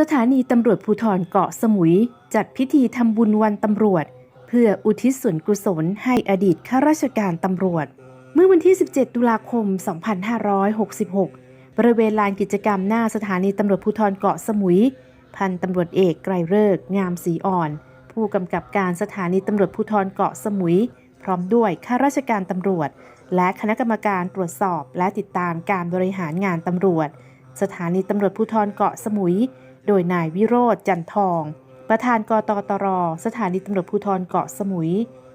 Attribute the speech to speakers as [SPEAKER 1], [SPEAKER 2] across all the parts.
[SPEAKER 1] สถานีตำรวจภูธรเกาะสมุย จัดพิธีทำบุญวันตำรวจ เพื่ออุทิศส่วนกุศลให้อดีตข้าราชการตำรวจ เมื่อวันที่ 17 ตุลาคม 2566 บริเวณลานกิจกรรมหน้าสถานีตำรวจภูธรเกาะสมุย พันตำรวจเอกไกรเลิกงามศรีอ่อน ผู้กำกับการสถานีตำรวจภูธรเกาะสมุย พร้อมด้วยข้าราชการตำรวจ และคณะกรรมการตรวจสอบ และติดตามการบริหารงานตำรวจ สถานีตำรวจภูธรเกาะสมุย โดยนายวิโรธจันทอง ประธานกตตร สถานีตำรวจภูธรเกาะสมุย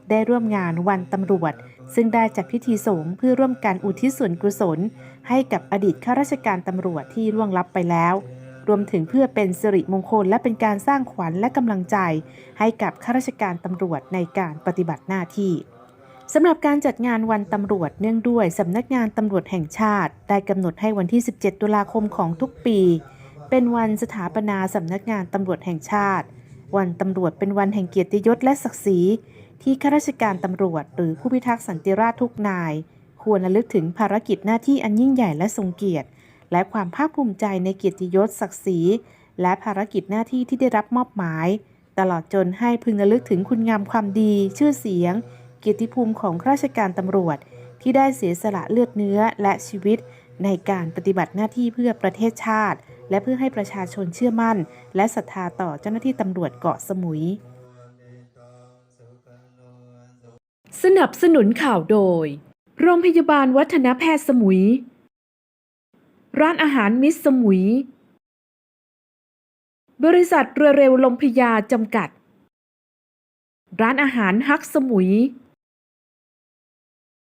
[SPEAKER 1] ได้ร่วมงานวันตำรวจ ซึ่งได้จัดพิธีสงฆ์เพื่อร่วมกันอุทิศส่วนกุศล ให้กับอดีตข้าราชการตำรวจที่ล่วงลับไปแล้ว รวมถึงเพื่อเป็นสิริมงคลและเป็นการสร้างขวัญและกำลังใจ ให้กับข้าราชการตำรวจในการปฏิบัติหน้าที่สำหรับการจัดงานวันตำรวจเนื่องด้วยสำนักงานตำรวจแห่งชาติ ได้กำหนดให้วันที่ 17 ตุลาคมของทุกปี เป็นวันสถาปนาสำนักงานตำรวจแห่งชาติ วันตำรวจเป็นวันแห่งเกียรติยศและศักดิ์ศรี ที่ข้าราชการตำรวจ หรือผู้พิทักษ์สันติราษฎร์ทุกนาย ควรระลึกถึงภารกิจหน้าที่อันยิ่งใหญ่และทรงเกียรติ และความภาคภูมิใจในเกียรติยศศักดิ์ศรี และภารกิจหน้าที่ที่ได้รับมอบหมาย ตลอดจนให้พึงระลึกถึงคุณงามความดี ชื่อเสียง เกียรติภูมิของข้าราชการตำรวจ ที่ได้เสียสละเลือดเนื้อและชีวิต ในการปฏิบัติหน้าที่เพื่อประเทศชาติ และเพื่อให้ประชาชนเชื่อมั่น และศรัทธาต่อเจ้าหน้าที่ตำรวจเกาะสมุย สนับสนุนข่าวโดย โรงพยาบาลวัฒนแพทย์สมุย ร้านอาหารมิสสมุย บริษัทเรือเร็วลมพยาจำกัด ร้านอาหารฮักสมุย